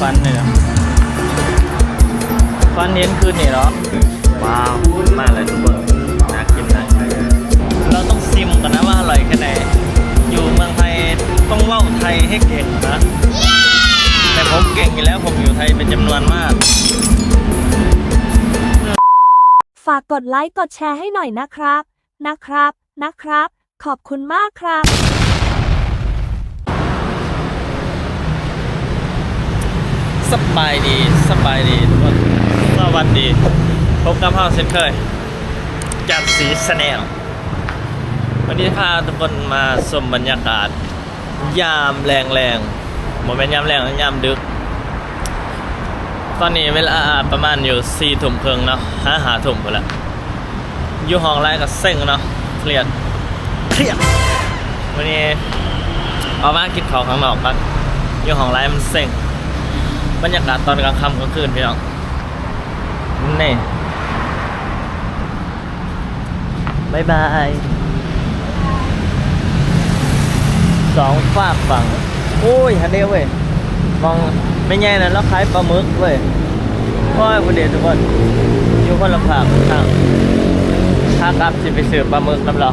ฟันเนี่ยนะฟันเห็นคืนนี่เหรอ ว้าวมากเลยทุกคนน่ากินนะเราต้องซิมกันนะว่าอร่อยแค่ไหน อยู่เมืองไทยต้องเล่าไทยให้เก่งนะ แต่ผมเก่งอยู่แล้วผมอยู่ไทยเป็นจำนวนมาก ฝากกดไลค์กดแชร์ให้หน่อยนะครับ นะครับ นะครับ ขอบคุณมากครับ สบายดีสบายดีทุกคนสวัสดีพบกับพ่อเช่นเคยจากสีสแนลวันนี้พาทุกคนมาชมบรรยากาศ ยามแรงแรงโมเมนต์ยามแรงยามดึก ตอนนี้เวลาประมาณอยู่สี่ทุ่มครึ่งเนาะห้าหาทุ่มไปแล้วอยู่ห้องไร่กับเซ็งเนาะเครียดเครียดวันนี้ออกมากินข้าวข้างนอกกันอยู่ห้องไร่มันเซ็ง บรรยากาศตอนกลางค่ำกลางคืนพี่น้องนี่บายบายสองฝากฝั่งโอ้ยฮันเดียวเว้ยมองไม่แง่นะแล้วคล้ายปลาหมึกเว้ยโอ้ยประเดียวทุกคนอยู่คนละภาคทางถ้ากลับสิไปสืบปลาหมึกน้ำเรา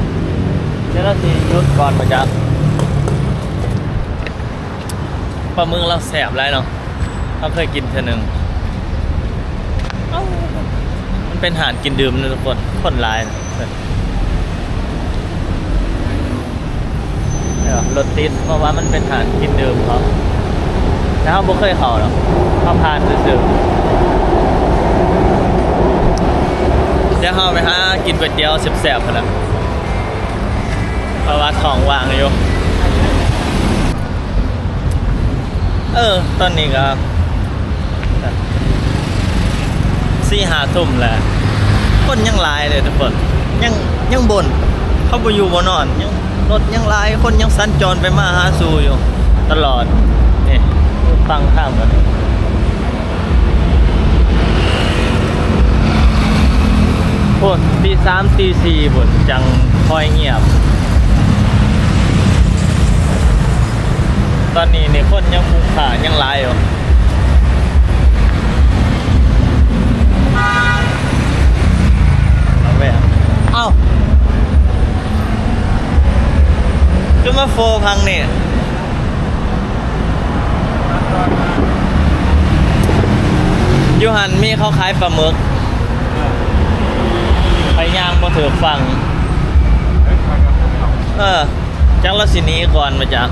เดี๋ยวเราสิหยุดก่อนมาจากปลาหมึกเราแสบไรเนาะ เขาเคยกินเธอหนึ่งมันเป็นอาหารกินดื่มนะทุกคนคนร้ายเดี๋ยวรถติดเพราะว่ามันเป็นอาหารกินดื่มเขาแล้วเขาบ่เคยเขาหรอกเขาผ่านซื่อเดี๋ยวเขาไปหากินก๋วยเตี๋ยวแซ่บๆพอล้วเพราะว่าท้องวางอยู่เออ ตอนนี้ก็ สี่หาทุ่มแหละคนยังหลายเลยทุกคนยังยังบนเขาไปอยู่บนนอนยังรถยังหลายคนยังสัญจรไปมาหาสู่อยู่ ตลอดนี่ฟังข้ามกันโอ้ตีสามตีสี่บนจังคอยเงียบ ตอนนี้เนี่ยคนยังมุงขายังหลายอยู่ เอาไปอะ เอ้าก็มาโฟพังเนี่ยยูหันมีเขาขายปลาหมึกไปย่างมาถือฟัง เออ จังละสินี้ก่อนมาจาก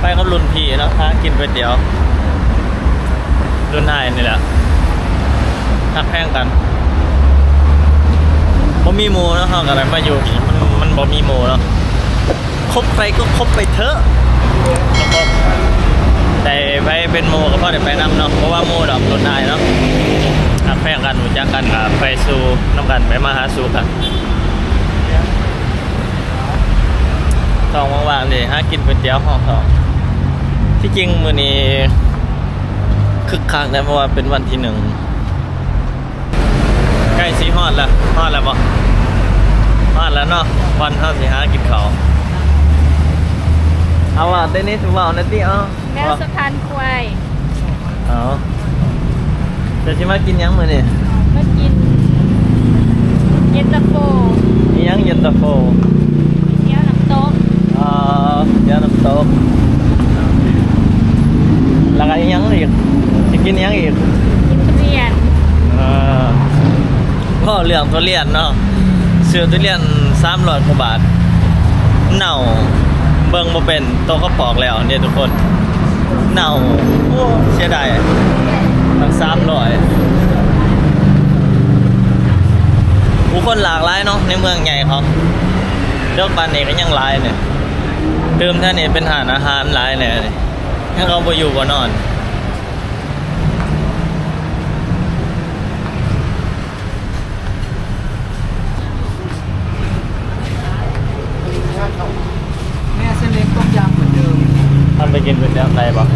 ไปกับรุ่นพี่แล้วค้ากินก๋วยเตี๋ยว รุ่นนายนี่แหละหักแพงกัน บ่มีหมูเนาะเฮาก็ได้มาอยู่นี่มันมันบ่มีหมูเนาะคบไปก็คบไปเถอะนะครับแต่ไปเป็นหมูก็พอได้ไปนํเนาะเพราะว่าหมูดอกรถนายเนาะหักแพงกันรู้จักกันไปสู่นํกันไปมาหาสู่กันท้องว่างๆนี่หากินก๋วยเตี๋ยวห้องทองที่จริงมื้อนี้คึกคักนะเพราะว่าเป็นวันที่หนึ่ง ใกล้สีฮอดแล้วฮอดแล้วบ่ฮอดแล้วเนาะวันเท่าสิหากินเขาวเอาว่าเต้นนี้ถือว่าเอานาทีเอาแมวสะพานควายเอาจะชิมากินหยังมื้อนี่มากินเย็นตาโฟมีหยังเย็นตาโฟเนี้ยวน้ำต้มอ่าเดี๋ยวน้ำตกแล้วก็อีกหยังอีกจะกินหยังอีก พ่อเรื่องทุเรียนเนาะซื้อทุเรียน300กว่าบาท เน่าเบิ่งบ่เป็นโตเขาปอกแล้วเนี่ยทุกคน เน่าเสียดายทั้งสามร้อยผู้คนหลากหลายเนาะในเมืองใหญ่เขาเลือกปานนี้ก็ยังหลายเนี่ยเดิมท่านี่เป็นหานอาหารหลายเนี่ยถ้าเขาไปอยู่บ่นอน แม่เส้นเล็กต้มยำเหมือนเดิม ทำ ไปกินเป็นแบบไรบ่ไ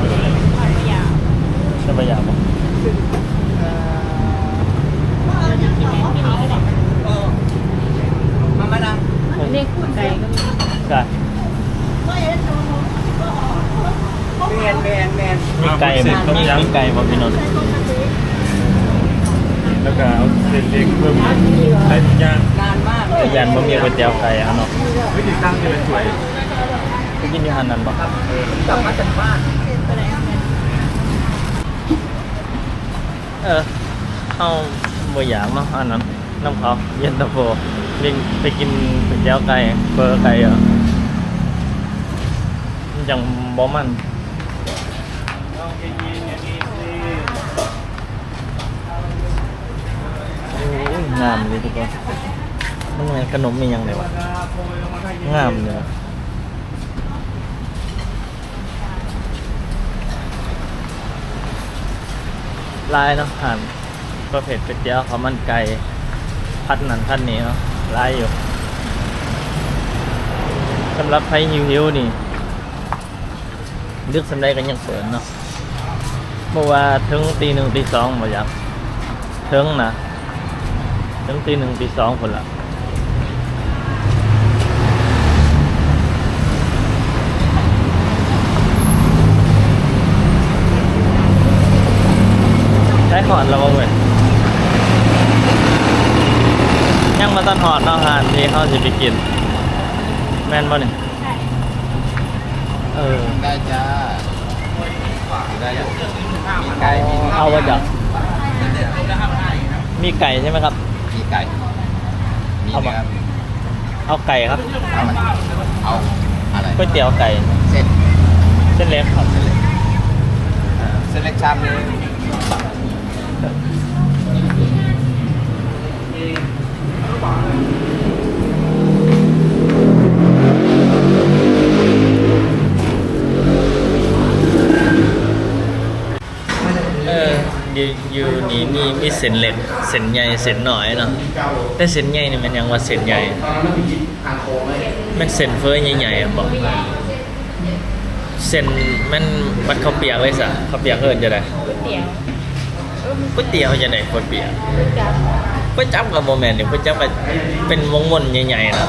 ม่อยากจะไปอยากบ่กินแม่กินนี้ก็ได้มามาดังเรียกไก่ก็มีใช่มีไก่มีมีมีไก่บ่พี่นนท์แล้วก็เอาเส้นเล็กเพิ่มใช้ย่างนานมากเลแต่ยยันบ่มีก๋วยเตี๋ยวไก่เอาเนาะวิธีตั้งนี่เป็นสวย กินอยู่หันนั่นบ่กลับมาจากบ้านเออเอาบ่อยากเนาะอันนั้นน้ำเขาเย็นตาโฟไปไปกินก๋วยเตี๋ยวไก่เบอร์ไก่เหรอมันจังบ่มันโอ้ยงามเลยทุกคนมันไงขนมมีหยังไงวะงามเลย ลายเนาะหันประเภทเป็ดเตี๋ยวเขาวมันไก่พัดนั่นพัดนี้เนาะลายอยู่สำหรับใครหิวๆนี่เลือกสำได้กันยังเปิดเนาะเมื่อว่าถึงตีหนึ่งตีสองบ่อยากถึงนะถึงตีหนึ่งตีสองคนละ ใช้หอนเราบ่เว้ยยังมาต้นหอนเนาะหานที่เขาจะไปกิน แม่นบ่เนี่ยเออ ได้จ้าได้จ้ะมีไก่มีเอาไว้จับมีไก่ใช่ไหมครับ มีไก่ มีเอามาเนื้อเอาไก่ครับ เอามาเอาอะไรก๋วยเตี๋ยวไก่ เส้น เส้นเล็กครับ เส้นเล็กชามนึง เอออยู่อยู่นี่มีมีเส้นเล็กเส้นใหญ่เส้นน้อยเนาะแต่เส้นใหญ่นี่มันยังว่าเส้นใหญ่มันเส้นเฟ้อใหญ่ๆอะบอกเส้นมันมันข้าวเปียกเลยสะข้าวเปียกเอิ้นจะได้ก๋วยเตี๋ยวก๋วยเตี๋ยวจะได้ข้าวเปียก ก๋วยจั๊บ ก๋วยจั๊บกับโมแมนเนี่ยก๋วยจั๊บก็เป็นวงมนใหญ่ๆนะ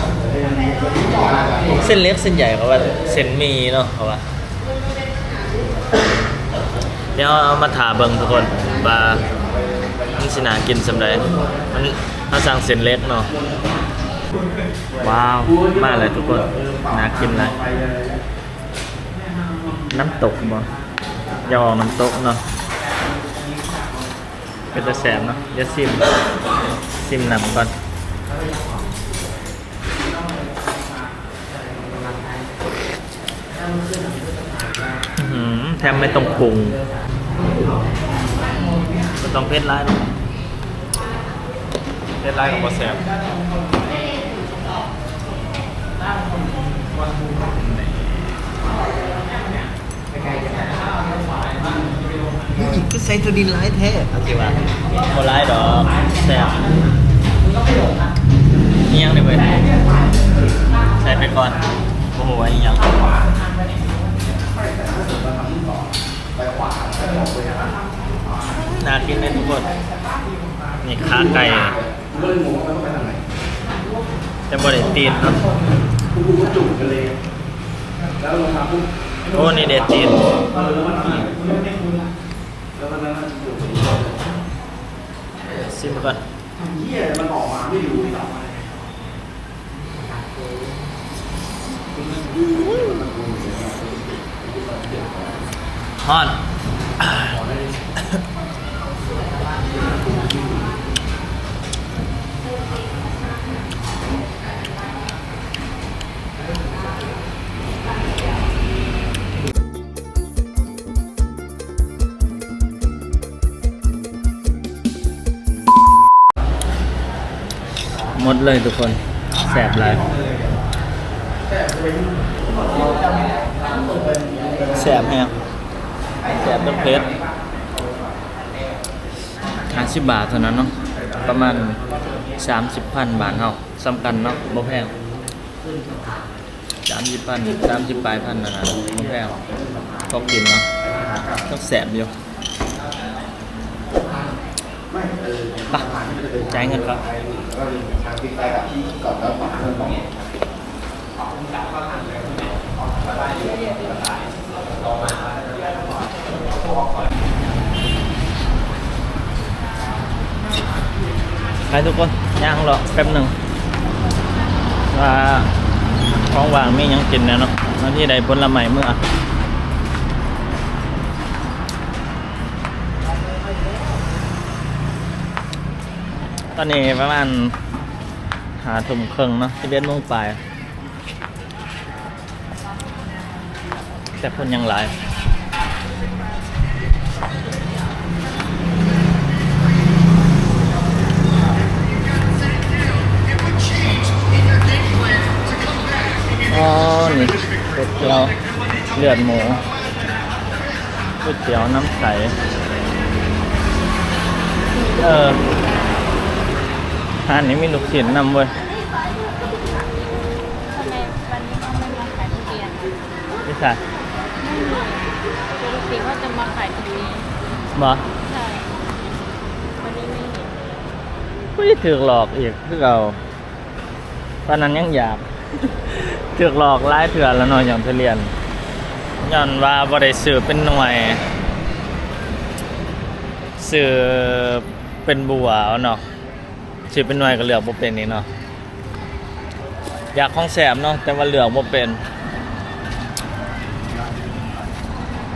เส้นเล็กเส้นใหญ่เขาว่าเส้นมีเนาะเขาว่าเดี๋ยวเอามาถาเบิ่งทุกคนว่ามันสินากินสำไรมันถ้าสั่งเส้นเล็กเนาะว้าวมากเลยทุกคนน่ากินเลยน้ำตกบ่ยออกน้ำตกเนาะเป็นตะแสบเนาะเดี๋ยวซิม ซิมนำก่อนอื้อหือแทมไม่ต้องปรุงไม่ต้องเผ็ดร้ายหรอกเผ็ดร้ายกับบะแสบก็ใส่ตัวดินร้ายแท้เอาสิวะบ่ร้ายดอกแสบ นี่ยังเลยเว้ยใส่ไปก่อน โอ้โหอันนี้ยังน่ากินเลยทุกคน นี่ขาไก่จะบริตีนเนาะโอ้ นี่เด็ดตีน ฮอนหมดเลยทุกคนแสบหลยแสบแฮง บต้องเพชรห้าสิบบาทเท่านั้นเนาะประมาณสามสิบพันบาทเฮาสำคัญเนาะบ่แพงสามสิบพันสามสิบปลายพันนะนะบ่แพงก็กินเนาะต้องแสบอยู่ไปจ่ายเงินครับ ไปทุกคนย่างรอแป๊บหนึ่งว่าท้องว่างไมีหยังกินน่เนาะมาที่ใดผลไม้เมื่อตอนนี้ประมาณหาทุ่มครึ่งเนาะที่เบ็ดมงปลายแต่คนยังหลาย ก๋วยเตี๋ยวเลือดหมูก๋วยเตี๋ยวน้ำใส เออร้านนี้มีลูกชิ้นนำเว้ยทำไมวันนี้เขาไม่มาขายทุเรียนพี่สายไม่มีปกติเขาจะมาขายตรงนี้บอใช่วันนี้ไม่เห็นไม่ได้ถือหลอกอีกคือเราตอนนั้นยังอยาก ถือหลอกไล่เถื่อนแล้วเนอนอย่างทุเรียนย้อนว่าบ่ได้ซื้อเป็นหน่วยซื้อเป็นบัวเอาเนาะซื้อเป็นหน่วยก็เลือกบ่เป็นนี่เนาะอยากของแสบเนาะแต่ว่าเลือกบ่เป็น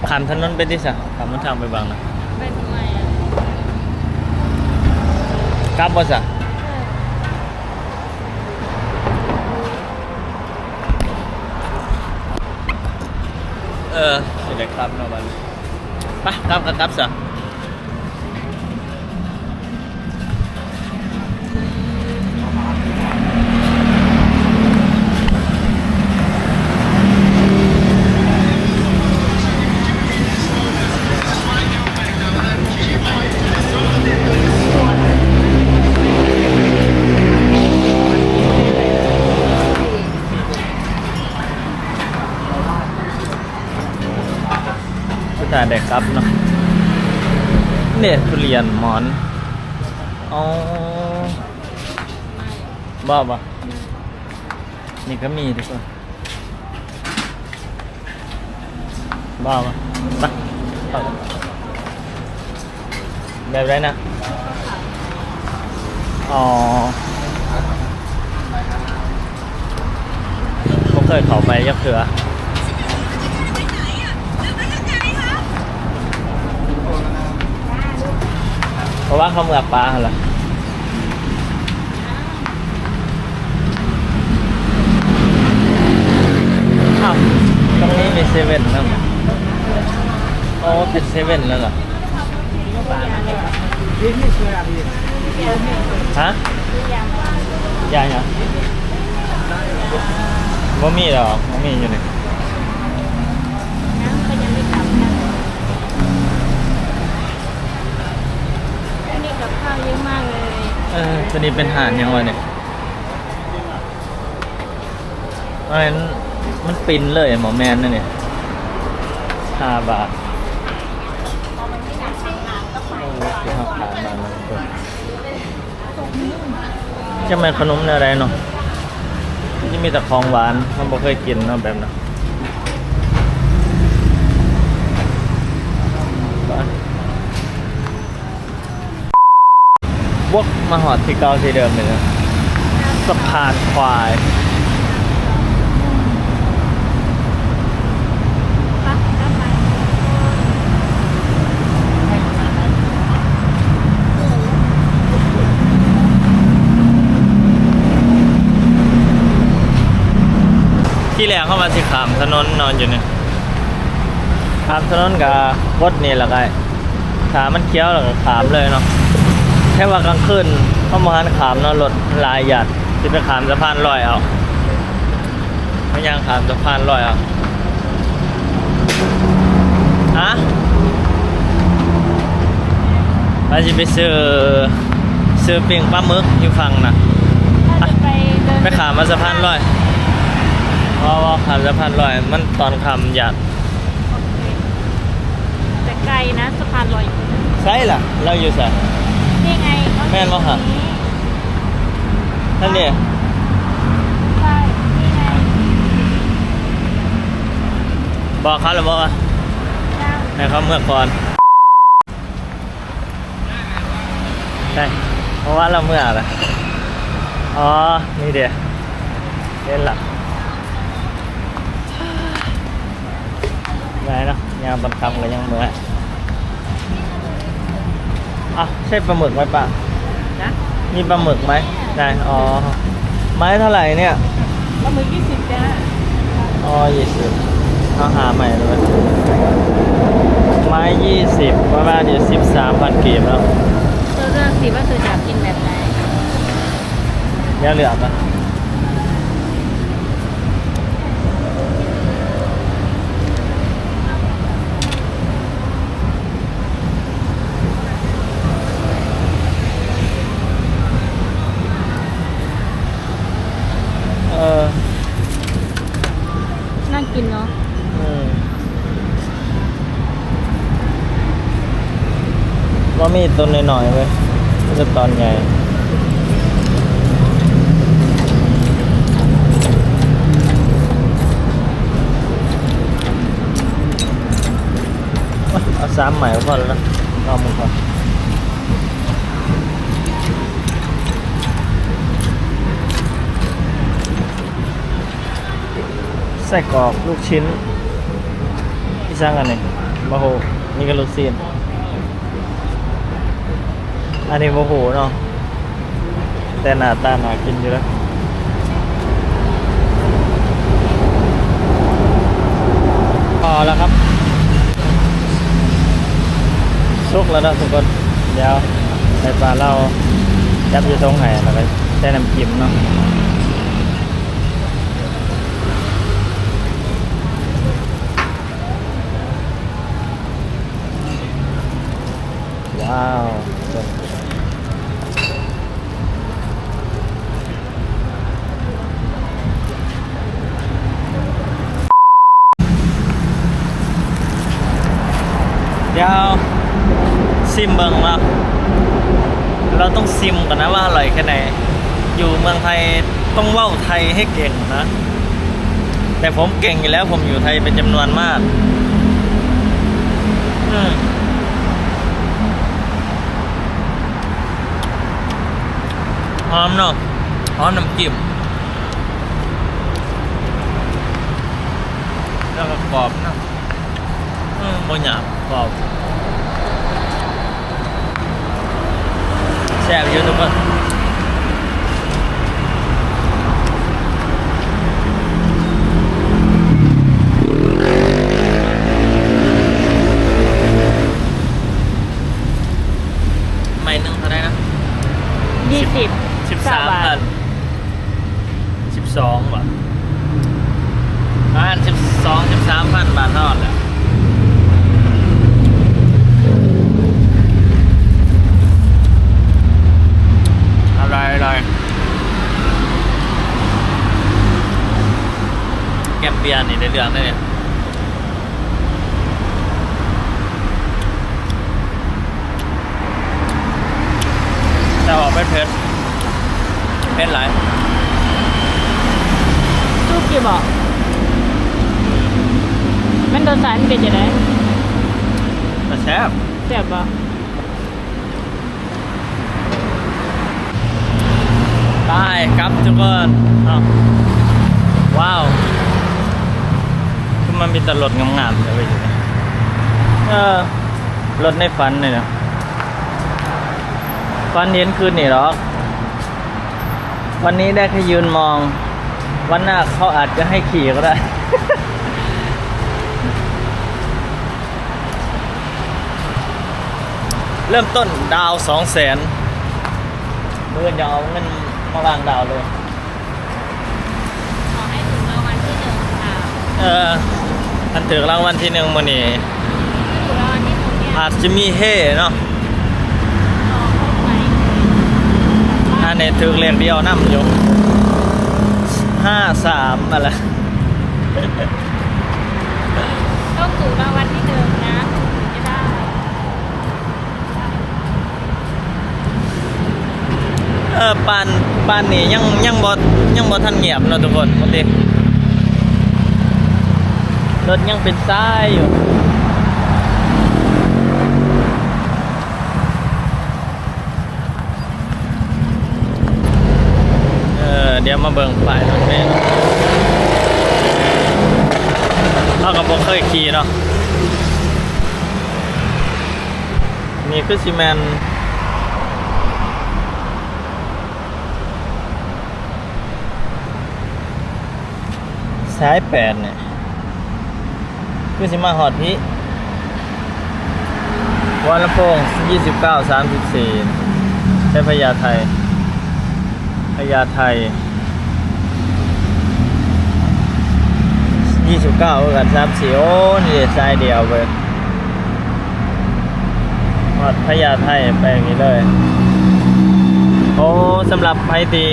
ขามถนนไปดิสะขามมันทางไปบางนะเป็นทำไมอะกลับบ่สะ เออสิได้ครับเนาะบัดนี้ไปกลับก็กลับซะสุด ท้ายได้ครับเนาะเนี่ยทุเรียนหมอนอ๋อบ้าบ่นี่ก็มีทุกคนบ้าบ่ไปเข้าแบบไรนะ อ๋อผมเคยเข้าไปยักเถือ เพราะว่าเขาเมือกปลาเหรออ้าวตรงนี้มีเซเว่นนั่นเหรอโอ้เป็นเซเว่นแล้วเหรอฮะยายเหรอบ่มีหรอกบ่มีอยู่นี่น้ เยอะมากเลย เออตัวนี้เป็นหานยังวะเนี่ยมันมันปินเลยหมอแมนนั่นเนี่ยห้าบาทโอ้ที่เขาขายมาแล้วก็จะเป็นขนมอะไรเนาะที่มีแต่ของหวานมันบ่เคยกินเนาะแบบนั้น วกมาหอดที่เก่าที่เดิมเลยนะสะพานควายที่แรกเข้ามาสิขามถนนนอนอยู่เนี่ยขามถนนกับรถนี่แหละไงขามันเคี้ยวแล้วก็ขามเลยเนาะ แค่ว่ากลางคืนเข้ามาหันขามเนาะรถหลายหยัดที่ไปขามสะพานลอยเอาไม่ยังขามสะพานลอยเอาฮะไปสิไปซื้อซื้อปิ้งปลาหมึกอยู่ฝั่งนะถ้าจะไปเดินไปขามมาสะพานลอยเพราะว่าขามสะพานลอย มันตอนคำหยาดแต่ไกลนะสะพานลอยอยู่ใช่ล่ะ เราอยู่ใส่นี่ไงเขา แม่นบ่คะนั่นเนี่ยใช่นี่ไงบอกเขาหรือบอกว่าย่างให้เขาเมื่อก่อนใช่เพราะว่าเราเมื่อละอ๋อ นี่เดียวเล่นหลักไงเนาะยามบำคำก็ยังเมื่ออะใช่ปลาหมึกไหมป่ะ มีปลาหมึกไหมได้อ๋อ ไม้เท่าไหร่เนี่ย ปลาหมึกยี่สิบจ้าอ๋อยี่สิบเอาหาใหม่เลยไม้ยี่สิบประมาณอยู่สิบสามพันกีบแล้วเธอเลือกสิว่าเธอจะกินแบบไหนเดี๋ยวเหลือปะเออ นั่งกินเนาะ อืม ว่ามีต้นหน่อยๆเว้ยมันจะตอนใหญ่เอาสามใหม่ก็พอแล้วนะลองมึงก่อนไส้กรอกลูกชิ้นที่สร้างกันเนี่ยมะโหนี่ก็ลูกซีน อันนี้โมโหเนาะแต่หน้าตาหนากินอยู่แล้วพอแล้วครับสุกแล้วนะทุกคนเดี๋ยวใส่ปลาเรายับอยู่ตรงไหนแล้วก็ใส่น้ำจิ้มเนาะว้าวเดี๋ยว ซิมเบิงเนาะเราต้องซิมก่อนนะว่าอร่อยแค่ไหน อยู่เมืองไทยต้องเว้าไทยให้เก่งนะ แต่ผมเก่งอยู่แล้ว ผมอยู่ไทยเป็นจำนวนมากอืมหอมเนาะหอมน้ำจิ้มแล้วก็กรอบนะอืมบนหยาบกรอบ แซ่บอยู่ทุกคนไม่นึ่งเท่าไหร่นะ ยี่สิบ สิบสามพันสิบสองบาทประมาณสิบสองสิบสามพันบาทเท่านั้นแหละอะไรอะไรแกมเบียร์นี่ได้เรื่องได้เนี่ยแต่ออกเป็นเพชร เพชรหลายซุปกี่บอกมันโดนสารเป็นยังไงแต่แซ่บแซ่บบ่ไปครับทุกคนอ้าวว้าวคือมันมีแตรถงามๆเลยอยู่นี่เออรถในฝันเลยเนาะฝันเห็นคืนนี่หรอก วันนี้ได้แค่ยืนมอง วันหน้าเขาอาจจะให้ขี่ก็ได้ เริ่มต้นดาวสองแสนเมื่อจะเอาเงินมาวางดาวเลยขอให้ถึงรางวัลที่หนึ่งค่ะเอออันถึงรางวัลที่หนึ่งมันนี่ถึงรางวัลที่หนึ่งเนี่ยอาจจะมีเฮ่เนาะ ขอครบไหม อันนี้ถึงเรียงเดียวนั่มอยู่ห้าสามอะไรต้องถูกรางวัลที่หนึ่งนะถึงจะได้เออปานปานนี่ยังยังบอยังบอทันเงียบเนาะทุกคนบางทีรถยังเป็นซ้ายอยู่ มาเบิ่งป้ายรถเมล์เนาะเราก็บ่เคยขี่เนาะนี่คือซีเมนสายแปดเนี่ยคือสิมาหอดพี่วันละโพง29 34ใช้พญาไทยพญาไทย ยี่สิบเก้ากันสามสี่โอ้นี่เด็ดสายเดียวเว้ยหอดพญาไทไปอย่างนี้เลย โอ้สำหรับไพตี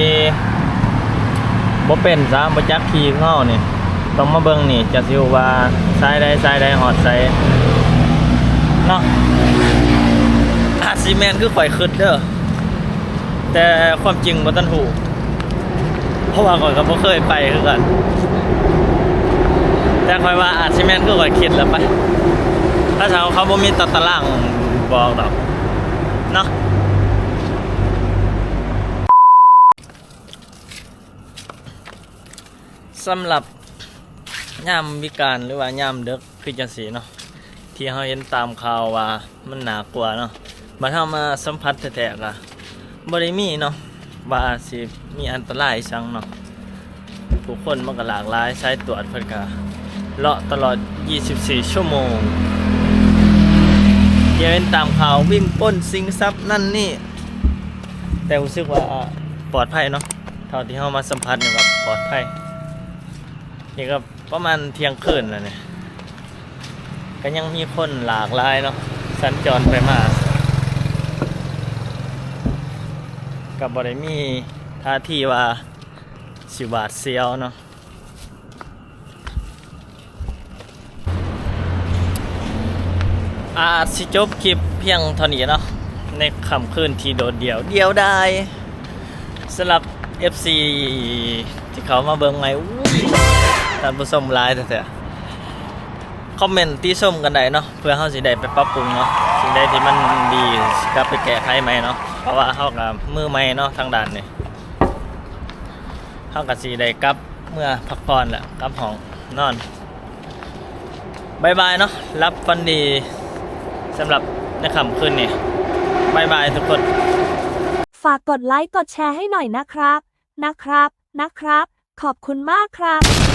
บ่เป็นซะบ่จักขี่เข้านี่ต้องมาเบิ่งนี่จะสิวว่าซ้ายใดซ้ายใดหอดใส่เนาะอาซีแมนคือข่อยขึ้นเด้อแต่ความจริงบ่ทันหูเพราะว่าก่อนก็บ่เคยไปคือกัน แต่ค่อยว่าอาจสิแม่นคือข่อยคิดแล้วไปถ้าชาวเขาบ่มีตัดตารางบอกดอกเนาะสำหรับยามวิการหรือว่ายามดึกคือจังซี่เนาะที่เฮาเห็นตามข่าวว่ามันหนากลัวาเนาะมาเฮามาสัมผัสแท้ๆก็บริมีเนาะว่าสิมีอันตรายชังเนาะผู้คนมันก็หลากหลายสายตรวจเพิ่นก็ เลาะตลอด 24 ชั่วโมงเดี๋ยวเป็นตามข่าววิ่งป้นสิงทรัพย์นั่นนี่ แต่รู้สึกว่าปลอดภัยเนาะ เท่าที่เฮามาสัมผัสเนี่ยว่าปลอดภัยนี่ก็ประมาณเที่ยงคืนแล้วเนี่ย ก็ยังมีคนหลากหลายเนาะ สัญจรไปมากับบริมีท่าทีว่าสิบาดเซียวเนาะ อาจสิจบคลิปเพียงเท่านี้เนาะในคำคืนที่โดดเดี่ยว เดียวได้สำหรับ FC ที่เขามาเบิ่งไงอู้ยท่านผู้ชมหลายแต่คอมเมนต์ที่ชมกันได้เนาะเพื่อเขาสิได้ไปปรับปรุงเนาะสิ่งใดที่มันดีกลับไปแก้ไขใหม่เนาะเพราะว่าเขากับมือใหม่เนาะทางด้านนี่เขากับสีได้กลับเมื่อพักผ่อนแหละกลับห้องนอนบายบายเนาะรับฟันดี สำหรับในค่ำคืนนี้บายบายทุกคน ฝากกดไลค์กดแชร์ให้หน่อยนะครับ นะครับ นะครับ ขอบคุณมากครับ